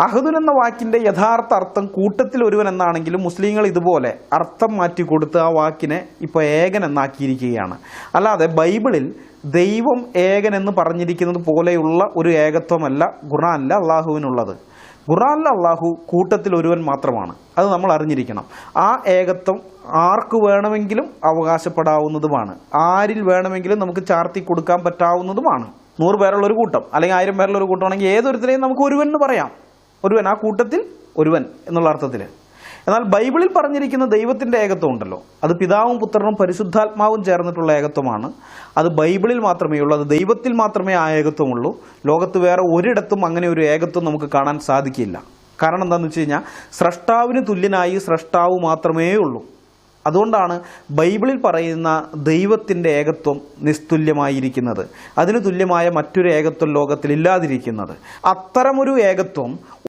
അഹദുൻ എന്ന വാക്കിന്റെ യഥാർത്ഥ അർത്ഥം കൂട്ടത്തിൽ ഒരുവൻ എന്നാണെങ്കിലും മുസ്ലിങ്ങൾ ഇതുപോലെ അർത്ഥം മാറ്റി കൊടുത്ത് ആ വാക്കിനെ ഇപ്പോൾ ഏകൻ എന്നാക്കിയിരിക്കുകയാണ്. അല്ലാതെ ബൈബിളിൽ ദൈവം ഏകൻ എന്ന് പറഞ്ഞിരിക്കുന്നത് പോലെയുള്ള ഒരു ഏകത്വമല്ല ഖുറാനിലെ അള്ളാഹുവിനുള്ളത്. ഖുറാനിൽ അള്ളാഹു കൂട്ടത്തിൽ ഒരുവൻ മാത്രമാണ്. അത് നമ്മൾ അറിഞ്ഞിരിക്കണം. ആ ഏകത്വം ആർക്ക് വേണമെങ്കിലും അവകാശപ്പെടാവുന്നതുമാണ്. ആരിൽ വേണമെങ്കിലും നമുക്ക് ചാർത്തി കൊടുക്കാൻ പറ്റാവുന്നതുമാണ്. നൂറ് പേരുള്ള ഒരു കൂട്ടം അല്ലെങ്കിൽ ആയിരം പേരുള്ള ഒരു കൂട്ടമാണെങ്കിൽ ഏതൊരുത്തിനെയും നമുക്ക് ഒരുവൻ എന്ന് പറയാം. ഒരുവൻ ആ കൂട്ടത്തിൽ ഒരുവൻ എന്നുള്ള അർത്ഥത്തിൽ എന്നാൽ ബൈബിളിൽ പറഞ്ഞിരിക്കുന്ന ദൈവത്തിന്റെ ഏകത്വം ഉണ്ടല്ലോ. അത് പിതാവും പുത്രനും പരിശുദ്ധാത്മാവും ചേർന്നിട്ടുള്ള ഏകത്വമാണ്. അത് ബൈബിളിൽ മാത്രമേ ഉള്ളൂ അത് ദൈവത്തിൽ മാത്രമേ ആ ഏകത്വമുള്ളൂ ലോകത്ത് വേറെ ഒരിടത്തും അങ്ങനെ ഒരു ഏകത്വം നമുക്ക് കാണാൻ സാധിക്കില്ല. കാരണം എന്താണെന്ന് വെച്ച് കഴിഞ്ഞാൽ സ്രഷ്ടാവിന് തുല്യനായി സ്രഷ്ടാവ് മാത്രമേ ഉള്ളൂ. അതുകൊണ്ടാണ് ബൈബിളിൽ പറയുന്ന ദൈവത്തിന്റെ ഏകത്വം നിസ്തുല്യമായിരിക്കുന്നത്. അതിന് തുല്യമായ മറ്റൊരു ഏകത്വം ലോകത്തിൽ ഇല്ലാതിരിക്കുന്നത്. അത്തരമൊരു ഏകത്വം